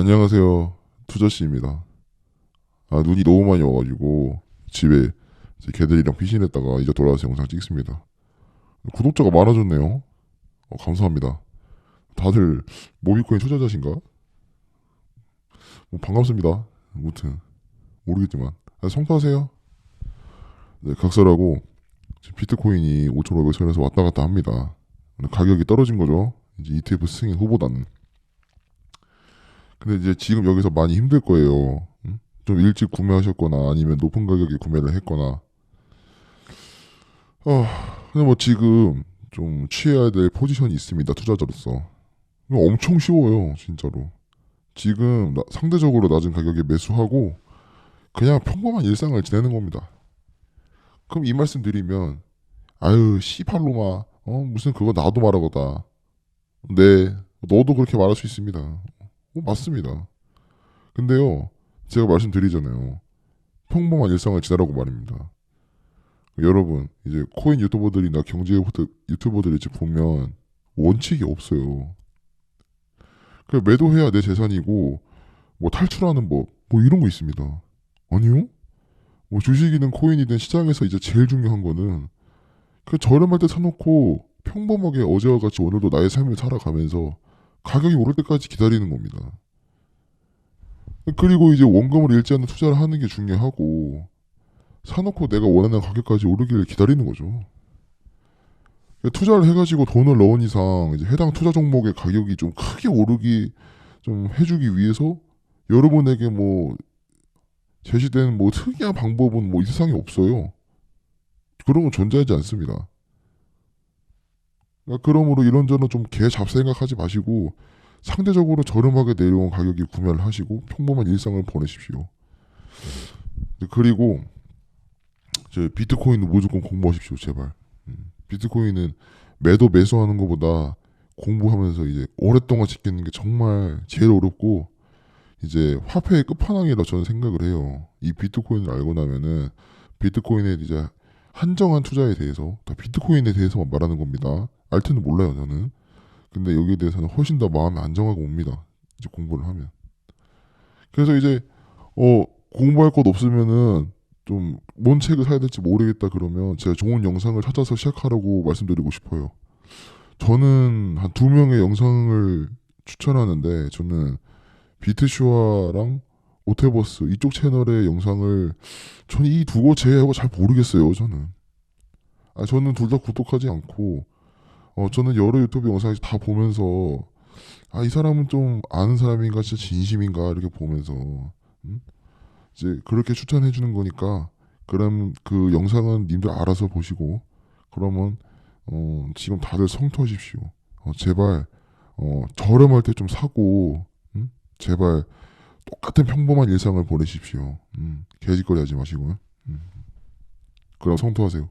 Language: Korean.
안녕하세요. 투저씨입니다. 아, 눈이 너무 많이 와가지고 집에 제 개들이랑 피신했다가 이제 돌아와서 영상 찍습니다. 구독자가 많아졌네요. 어, 감사합니다. 다들 모비코인 투자자신가? 뭐 반갑습니다. 아무튼 모르겠지만 아, 성투하세요. 네, 각설하고 비트코인이 5,500선에서 왔다 갔다 합니다. 가격이 떨어진 거죠. 이제 ETF 승인 후보다는. 근데 이제 지금 여기서 많이 힘들 거예요. 음? 좀 일찍 구매하셨거나 아니면 높은 가격에 구매를 했거나. 어, 근데 뭐 지금 좀 취해야 될 포지션이 있습니다. 투자자로서. 엄청 쉬워요, 진짜로. 지금 나- 상대적으로 낮은 가격에 매수하고 그냥 평범한 일상을 지내는 겁니다. 그럼 이 말씀 드리면 아유 씨팔로마 어 무슨 그거 나도 말하거다. 네, 너도 그렇게 말할 수 있습니다. 어, 맞습니다. 근데요, 제가 말씀드리잖아요. 평범한 일상을 지내라고 말입니다. 여러분, 이제 코인 유튜버들이나 경제 유튜버들이 이제 보면 원칙이 없어요. 그 매도해야 내 재산이고 뭐 탈출하는 법, 뭐 이런 거 있습니다. 아니요? 뭐 주식이든 코인이든 시장에서 이제 제일 중요한 거는 그 저렴할 때 사놓고 평범하게 어제와 같이 오늘도 나의 삶을 살아가면서 가격이 오를 때까지 기다리는 겁니다. 그리고 이제 원금을 잃지 않는 투자를 하는 게 중요하고 사놓고 내가 원하는 가격까지 오르기를 기다리는 거죠. 투자를 해가지고 돈을 넣은 이상 이제 해당 투자 종목의 가격이 좀 크게 오르기 좀 해주기 위해서 여러분에게 뭐 제시되는 뭐 특이한 방법은 뭐 이 세상에 없어요. 그런 건 존재하지 않습니다. 그러니까 그러므로 이런저런 좀 개 잡생각하지 마시고 상대적으로 저렴하게 내려온 가격에 구매를 하시고 평범한 일상을 보내십시오. 네, 그리고 저 비트코인은 무조건 공부하십시오, 제발. 음, 비트코인은 매도 매수하는 것보다 공부하면서 이제 오랫동안 지키는 게 정말 제일 어렵고 이제 화폐의 끝판왕이라 저는 생각을 해요. 이 비트코인을 알고 나면은 비트코인에 이제 한정한 투자에 대해서 다 비트코인에 대해서만 말하는 겁니다. 알트는 몰라요, 저는. 근데 여기에 대해서는 훨씬 더 마음이 안정하고 옵니다. 이제 공부를 하면. 그래서 이제 어 공부할 것 없으면은 좀 뭔 책을 사야 될지 모르겠다 그러면 제가 좋은 영상을 찾아서 시작하라고 말씀드리고 싶어요. 저는 한 두 명의 영상을 추천하는데 저는 비트슈아랑 오테버스 이쪽 채널의 영상을 저는 이두 곳 제외하고 잘 모르겠어요. 저는. 아 저는 둘 다 구독하지 않고 어 저는 여러 유튜브 영상 다 보면서 아 이 사람은 좀 아는 사람인가 진짜 진심인가 이렇게 보면서 음? 이제 그렇게 추천해 주는 거니까 그럼 그 영상은 님들 알아서 보시고 그러면 어 지금 다들 성토하십시오. 어 제발 어 저렴할 때 좀 사고 음? 제발 똑같은 평범한 일상을 보내십시오. 음, 개짓거리 하지 마시고요. 음. 그럼 성토하세요.